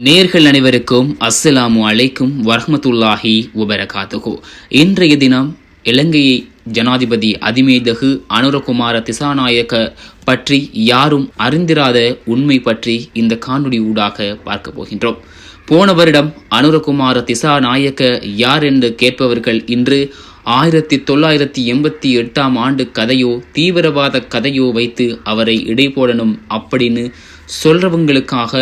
நேர்கள் அனைவருக்கும் அஸ்ஸலாமு அலைக்கும் வரஹ்மத்துல்லாஹி வபரகாத்துஹு. இன்றைய தினம் இலங்கையை ஜனாதிபதி அதிமேதகு அனுரகுமார திசாநாயக்க பற்றி யாரும் அறிந்திராத உண்மை பற்றி இந்த காணொளி ஊடாக பார்க்க போகின்றோம். போன வருடம் அனுரகுமார திசாநாயக்க யார் என்று கேட்பவர்கள் இன்று ஆயிரத்தி தொள்ளாயிரத்தி எண்பத்தி எட்டாம் ஆண்டு கதையோ தீவிரவாத கதையோ வைத்து அவரை இடைபோடணும் அப்படின்னு சொல்றவங்களுக்காக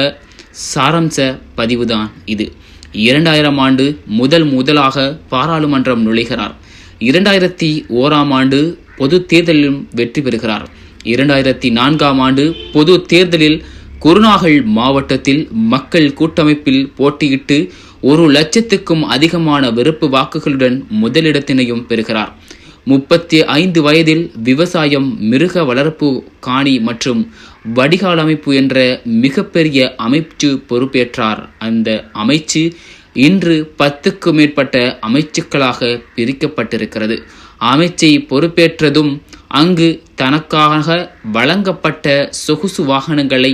சாராம்ச பதிவுதான் இது. இரண்டாயிரம் ஆண்டு முதல் முதலாக பாராளுமன்றம் நுழைகிறார். இரண்டாயிரத்தி ஓராம் ஆண்டு பொது தேர்தலிலும் வெற்றி பெறுகிறார். இரண்டாயிரத்தி நான்காம் ஆண்டு பொது தேர்தலில் குருநாகல் மாவட்டத்தில் மக்கள் கூட்டமைப்பில் போட்டியிட்டு ஒரு லட்சத்துக்கும் அதிகமான வெறுப்பு வாக்குகளுடன் முதலிடத்தினையும் பெறுகிறார். முப்பத்தி ஐந்து வயதில் விவசாயம் மிருக வளர்ப்பு காணி மற்றும் வடிகால் அமைப்பு என்ற மிகப்பெரிய அமைச்சு பொறுப்பேற்றார். அந்த அமைச்சு இன்று பத்துக்கும் மேற்பட்ட அமைச்சுக்களாக பிரிக்கப்பட்டிருக்கிறது. அமைச்சை பொறுப்பேற்றதும் அங்கு தனக்காக வழங்கப்பட்ட சொகுசு வாகனங்களை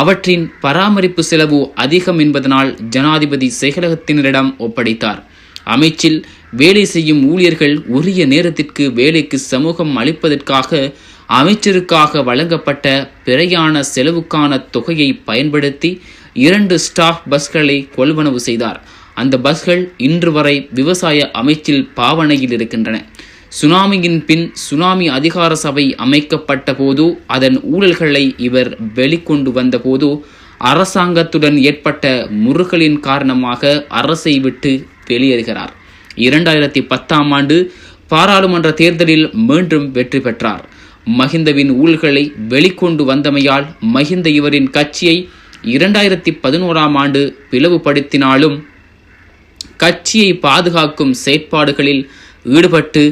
அவற்றின் பராமரிப்பு செலவு அதிகம் என்பதனால் ஜனாதிபதி செயலகத்தினரிடம் ஒப்படைத்தார். அமைச்சில் வேலை செய்யும் ஊழியர்கள் உரிய நேரத்திற்கு வேலைக்கு சமூகம் அளிப்பதற்காக அமைச்சருக்காக வழங்கப்பட்ட பிரயாண செலவுக்கான தொகையை பயன்படுத்தி இரண்டு ஸ்டாஃப் பஸ்களை கொள்வனவு செய்தார். அந்த பஸ்கள் இன்று வரை விவசாய அமைச்சில் பாவனையில் இருக்கின்றன. சுனாமியின் பின் சுனாமி அதிகார சபை அமைக்கப்பட்ட போது அதன் ஊழல்களை இவர் வெளிக்கொண்டு வந்தபோது அரசாங்கத்துடன் ஏற்பட்ட முருகலின் காரணமாக அரசை விட்டு வெளியேறுகிறார். இரண்டாயிரத்தி பத்தாம் ஆண்டு பாராளுமன்ற தேர்தலில் மீண்டும் வெற்றி பெற்றார். மஹிந்தவின் ஊழல்களை வெளிக்கொண்டு வந்தமையால் மஹிந்த இவரின் கட்சியை இரண்டாயிரத்தி பதினோராம் ஆண்டு பிளவுபடுத்தினாலும் கட்சியை பாதுகாக்கும் செயற்பாடுகளில் ஈடுபட்டு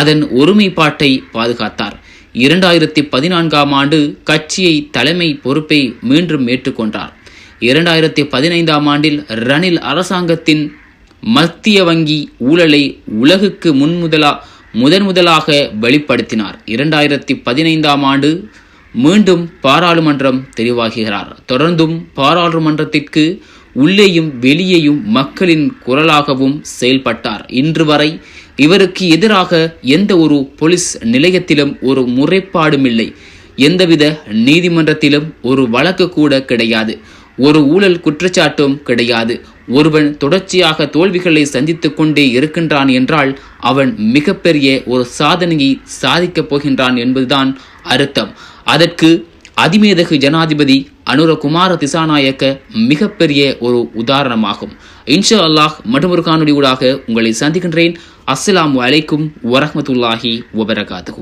அதன் ஒருமைப்பாட்டை பாதுகாத்தார். இரண்டாயிரத்தி பதினான்காம் ஆண்டு கட்சியை தலைமை பொறுப்பை மீண்டும் ஏற்றுக்கொண்டார். இரண்டாயிரத்தி பதினைந்தாம் ஆண்டில் ரணில் அரசாங்கத்தின் மத்திய வங்கி ஊழலை உலகுக்கு முன்முதலா முதன் முதலாக வெளிப்படுத்தினார். இரண்டாயிரத்தி பதினைந்தாம் ஆண்டு மீண்டும் பாராளுமன்றம் தெரிவாகிறார். தொடர்ந்தும் பாராளுமன்றத்திற்கு உள்ளேயும் வெளியேயும் மக்களின் குரலாகவும் செயல்பட்டார். இன்று வரை இவருக்கு எதிராக எந்த ஒரு போலீஸ் நிலையத்திலும் ஒரு முறைப்பாடும் இல்லை எந்தவித நீதிமன்றத்திலும் ஒரு வழக்கு கூட கிடையாது. ஒரு ஊழல் குற்றச்சாட்டும் கிடையாது. ஒருவன் தொடர்ச்சியாக தோல்விகளை சந்தித்துக் கொண்டே இருக்கின்றான் என்றால் அவன் மிகப்பெரிய ஒரு சாதனையை சாதிக்கப் போகின்றான் என்பதுதான் அர்த்தம். அதற்கு அதிமேதகு ஜனாதிபதி அனுரகுமார திசாநாயக்க மிகப்பெரிய ஒரு உதாரணமாகும். இன்ஷா அல்லாஹ் மற்றொரு காணொலியூடாக உங்களை சந்திக்கின்றேன். அஸ்ஸலாமு அலைக்கும் வரஹ்மத்துல்லாஹி வபரகாத்து